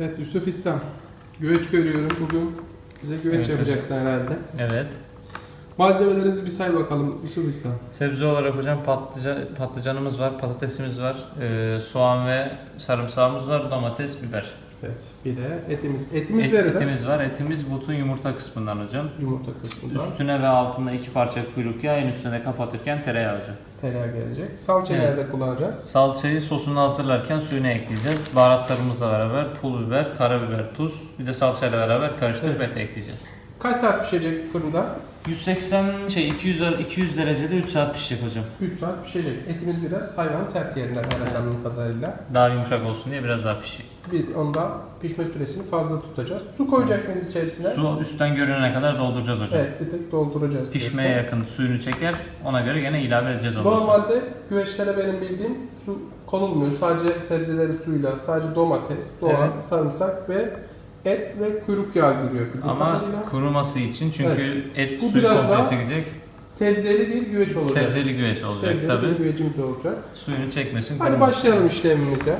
Evet Yusuf İslam. Güveç görüyorum bugün. Bize güveç Evet, yapacaksın herhalde. Evet. Malzemelerinizi bir say bakalım Yusuf İslam. Sebze olarak hocam patlıcan, patlıcanımız var, patatesimiz var, e, soğan ve sarımsağımız var, domates, biber. Evet. Bir de etimiz. Etimiz Et- nerede? etimiz var. Etimiz butun yumurta kısmından hocam. Yumurta kısmında. Üstüne ve altında iki parça kuyruk yağı, en üstüne kapatırken tereyağı hocam. Tereyağı gelecek. Salça Evet. nerede kullanacağız? Salçayı sosunu hazırlarken suyuna ekleyeceğiz. Baharatlarımızla beraber pul biber, karabiber, tuz, bir de salçayla beraber karıştırıp ete ekleyeceğiz. Kaç saat pişecek fırında? 180 şey 200 der- 200 derecede 3 saat pişecek hocam. 3 saat pişecek. Etimiz biraz hayvanın sert yerinden herhalde anladığım kadarıyla. Daha yumuşak olsun diye biraz daha pişecek. Bir onda pişme süresini fazla tutacağız. Su koyacak mıyız içerisine? Su üstten görünene kadar dolduracağız hocam. Evet bir tek dolduracağız. Pişmeye diyorsun. yakın suyunu çeker. Ona göre gene ilave edeceğiz ondan sonra. Normalde güveçlere benim bildiğim su konulmuyor. Sadece sebzeleri suyla, sadece domates, soğan, Evet. sarımsak ve et ve kuyruk yağı giriyor. Ama kadarıyla. kuruması için çünkü et bu suyu biraz daha komplesi gidecek. sebzeli bir güveç olacak. Sebzeli güveç olacak Sebzeli tabi. bir güvecimiz olacak. Suyunu çekmesin. Hadi başlayalım işlemimize.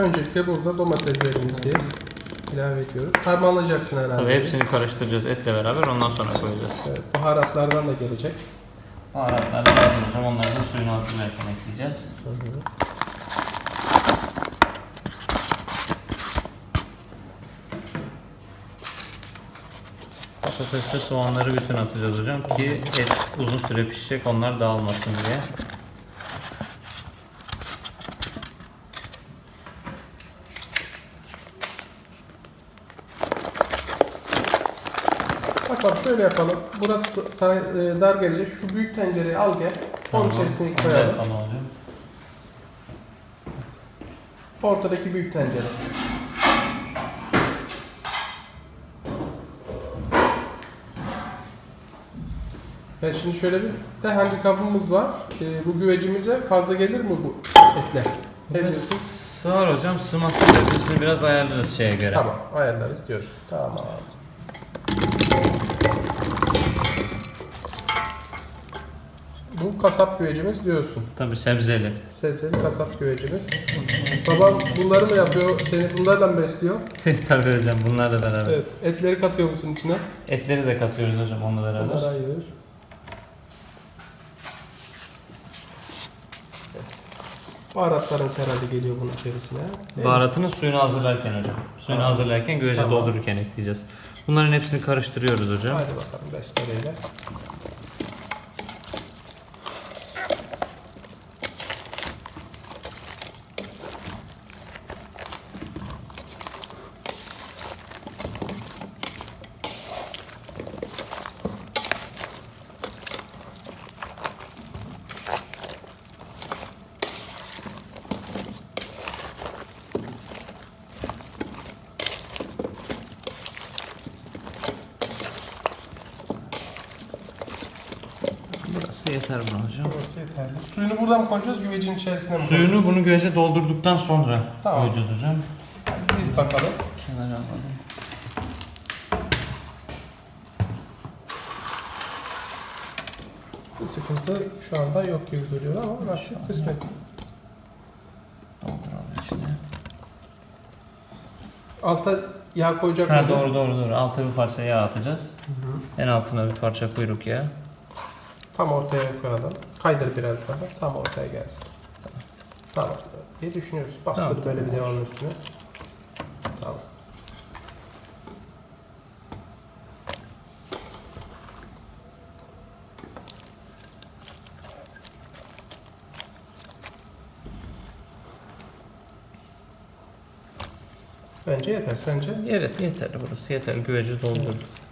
Öncelikle burada domateslerimizi ilave ediyoruz. Harmanlayacaksın herhalde. Tabii hepsini karıştıracağız etle beraber ondan sonra koyacağız. Evet, baharatlardan da gelecek. Baharatlar da hazır hocam. Onları da suyunu hazırlarken ekleyeceğiz. Patatesle soğanları bütün atacağız hocam ki et uzun süre pişecek onlar dağılmasın diye. Kasap şöyle yapalım. Burası sana e, dar gelecek. Şu büyük tencereyi al gel. Onun içerisine koyalım. hocam. Ortadaki büyük tencere. Evet şimdi şöyle bir de handikapımız var. E, bu güvecimize fazla gelir mi bu etle? Ne Biraz diyorsun? Sığar hocam sığması derecesini biraz ayarlarız şeye göre. Tamam ayarlarız diyorsun. Tamam. Bu kasap güvecimiz diyorsun. Tabi sebzeli. Sebzeli kasap güvecimiz. Babam bunları mı yapıyor? Seni bunlarla mı besliyor? Tabii hocam bunlarla beraber. Evet. Etleri katıyor musun içine? Etleri de katıyoruz hocam onunla beraber. Bunlar ayırır. Evet. Baharatlarımız herhalde geliyor bunun içerisine. Evet. Baharatını suyunu hazırlarken hocam. Suyunu Tamam. hazırlarken güvece Tamam. doldururken ekleyeceğiz. Bunların hepsini karıştırıyoruz hocam. Hadi bakalım besmeleyle. Burası yeter buna hocam. Burası yeterli. Suyunu buradan mı koyacağız, güvecin içerisine mi Suyunu koyacağız? bunu güvece doldurduktan sonra Tamam. koyacağız hocam. Biz bakalım. Kenara alalım. Bir sıkıntı şu anda yok gibi duruyor ama nasip kısmet. Dolduralım içine. Alta yağ koyacak Ha mıydı? doğru doğru doğru. Alta bir parça yağ atacağız. Hı hı. En altına bir parça kuyruk yağı. Tam ortaya koyalım. Kaydır biraz daha. Tam ortaya gelsin. Tamam. diye düşünüyoruz. Bastır Tamam. böyle bir devamın üstüne. Tamam. Bence yeter. Sence? Evet yeterli burası. Yeterli güveci doldurduk.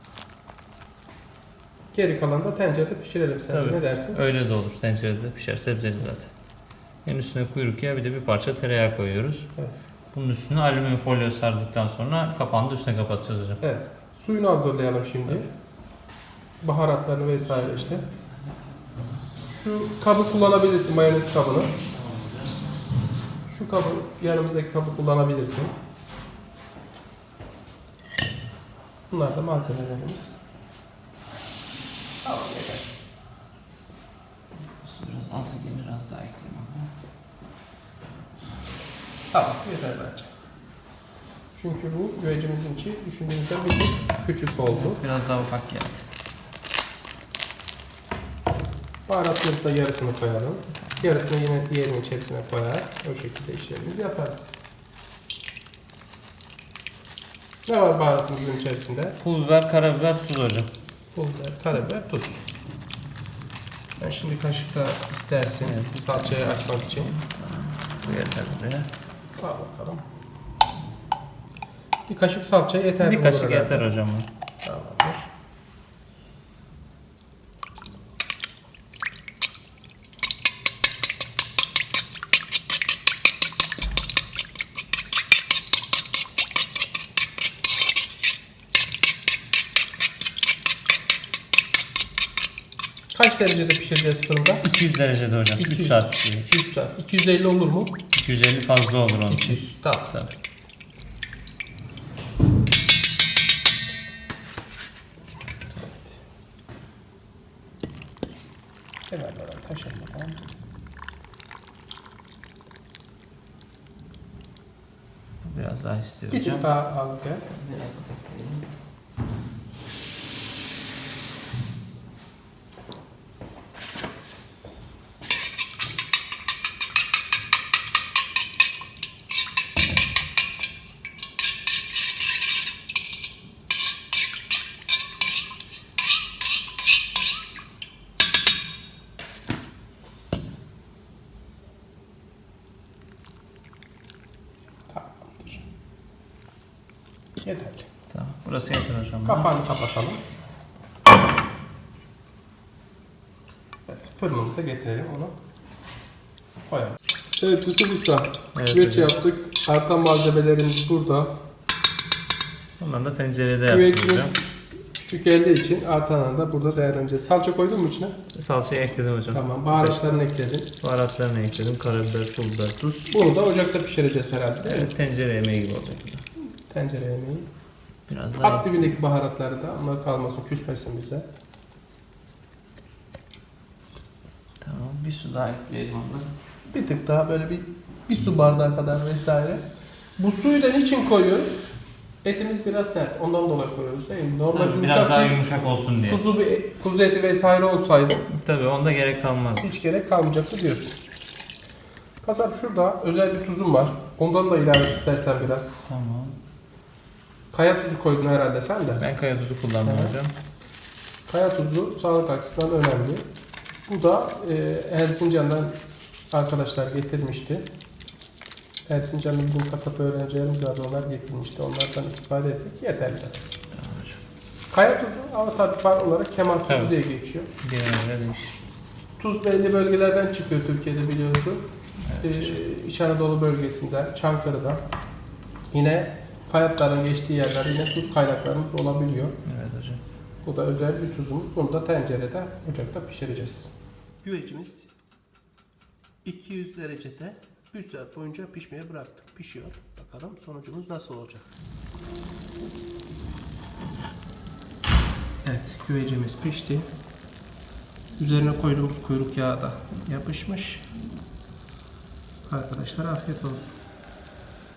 Geri kalan da tencerede pişirelim sence. Tabii. Ne dersin? Öyle de olur. Tencerede pişer. Sebzeli zaten. En üstüne kuyruk yağı bir de bir parça tereyağı koyuyoruz. Evet. Bunun üstüne alüminyum folyo sardıktan sonra kapağını da üstüne kapatacağız hocam. Evet. Suyunu hazırlayalım şimdi. Baharatlarını vesaire işte. Şu kabı kullanabilirsin, mayonez kabını. Şu kabı, yanımızdaki kabı kullanabilirsin. Bunlar da malzemelerimiz. Tamam yeter. Biraz az gibi biraz daha ekleyeyim ama. Tamam yeter bence. Çünkü bu güvecimizin içi düşündüğümüzden bir tık küçük oldu. Biraz daha ufak geldi. Baharatları da yarısını koyalım. Yarısını yine diğerinin içerisine koyar. O şekilde işlerimizi yaparız. Ne var baharatımızın içerisinde? Pul biber, karabiber, tuz hocam. Pul biber, karabiber, tuz. Ben şimdi kaşıkla istersin salçayı açmak için. Bu yeter buraya. Al bakalım. Bir kaşık salça yeterli Bir kaşık yeter hocam. bu. Kaç derecede pişireceğiz fırında? 200 derecede hocam. 3 200. saat pişiyor. 200 saat. 250 olur mu? 250 fazla olur onun. 200. Tamam. Tabii. Kenarlara taşıyalım bakalım. Biraz daha istiyor Bir hocam. tık daha al gel. Biraz daha bekleyelim. Tamamdır. Yeterli. Tamam. Burası yeter hocam. Kapağını kapatalım. Evet, fırınımıza getirelim onu. Koyalım. Evet Yusuf Usta. Evet, Güveç hocam. yaptık. Artan malzemelerimiz burada. Bundan da tencerede yapacağız hocam. Güvecimiz küçük geldiği için artanını da burada değerlendireceğiz. Salça koydun mu içine? Salçayı ekledim hocam. Tamam. Baharatlarını ekledin. Baharatlarını ekledim. Karabiber, pul biber, tuz. Bunu da ocakta pişireceğiz herhalde değil mi? Evet, tencere yemeği gibi olacak. Tencere yemeği. Biraz daha At dibindeki baharatları da onlar kalmasın, küsmesin bize. Tamam. Bir su daha ekleyelim ondan. Bir tık daha böyle bir bir su bardağı kadar vesaire. Bu suyu da niçin koyuyoruz? Etimiz biraz sert. Ondan dolayı koyuyoruz değil mi? Normal Tabii, biraz daha bir yumuşak olsun diye. kuzu, bir, kuzu eti vesaire olsaydı Tabii onda gerek kalmaz. hiç gerek kalmayacaktı diyorsun. Kasap şurada özel bir tuzum var. Ondan da ilave istersen biraz. Tamam. Kaya tuzu koydun herhalde sen de. Ben kaya tuzu kullandım Evet. hocam. Kaya tuzu sağlık açısından önemli. Bu da e, Erzincan'dan arkadaşlar getirmişti. Erzincan'da bizim kasap öğrencilerimiz vardı. Onlar getirmişti. Onlardan istifade ettik. Yeterli. Kaya tuzu ama tabii farklı olarak kemal tuzu Evet. diye geçiyor. Değişir. Tuz belli bölgelerden çıkıyor Türkiye'de biliyorsun. Ee, İç Anadolu bölgesinden, Çankırı'dan. Yine fayatların geçtiği yerler yine tuz kaynaklarımız olabiliyor. Evet hocam. Bu da özel bir tuzumuz. Bunu da tencerede, ocakta pişireceğiz. Güvecimiz 200 derecede 3 saat boyunca pişmeye bıraktık. Pişiyor. Bakalım sonucumuz nasıl olacak. Evet, güvecimiz pişti. Üzerine koyduğumuz kuyruk yağı da yapışmış. Arkadaşlar afiyet olsun.